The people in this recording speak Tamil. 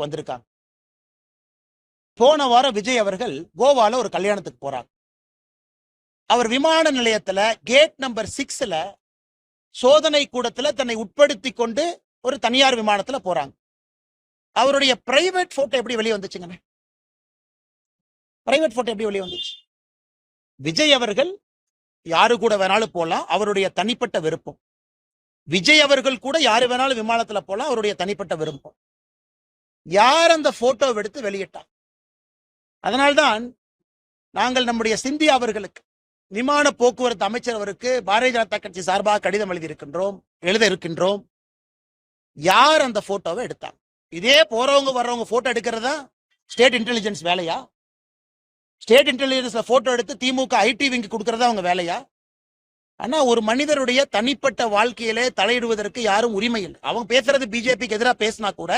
கல்யாணத்துக்கு வந்திருக்காங்க. போன வாரம் விஜய் அவர்கள் கோவால ஒரு கல்யாணத்துக்கு போறாங்க அவர் விமான நிலையத்துல கேட் நம்பர் சிக்ஸ்ல சோதனை கூடத்துல தன்னை உட்படுத்தி கொண்டு ஒரு தனியார் விமானத்துல போறாங்க. அவருடைய பிரைவேட் போட்டோ எப்படி வெளியே வந்துச்சுங்க பிரைவேட் போட்டோ எப்படி வெளியே வந்துச்சு? விஜய் அவர்கள் யாரு கூட வேணாலும் போலாம் அவருடைய தனிப்பட்ட விருப்பம். விஜய் அவர்கள் கூட யாரு வேணாலும் விமானத்துல போலாம் அவருடைய தனிப்பட்ட விருப்பம். யார் அந்த போட்டோவை எடுத்து வெளியிட்டார் அதனால்தான் நாங்கள் நம்முடைய சிந்தியா அவர்களுக்கு விமான போக்குவரத்து அமைச்சர் அவருக்கு பாரதிய ஜனதா கட்சி சார்பாக கடிதம் எழுதியிருக்கின்றோம் எழுத இருக்கின்றோம். யார் அந்த போட்டோவை எடுத்தாங்க இதே போறவங்க வர்றவங்க போட்டோ எடுக்கிறதா? ஸ்டேட் இன்டெலிஜென்ஸ் வேலையா? ஸ்டேட் இன்டெலிஜென்ஸ்ல போட்டோ எடுத்து திமுக ஐடி விங்கு கொடுக்கறதா அவங்க வேலையா? ஆனா ஒரு மனிதருடைய தனிப்பட்ட வாழ்க்கையிலே தலையிடுவதற்கு யாரும் உரிமை இல்லை. அவங்க பேசுறது பிஜேபிக்கு எதிராக பேசினா கூட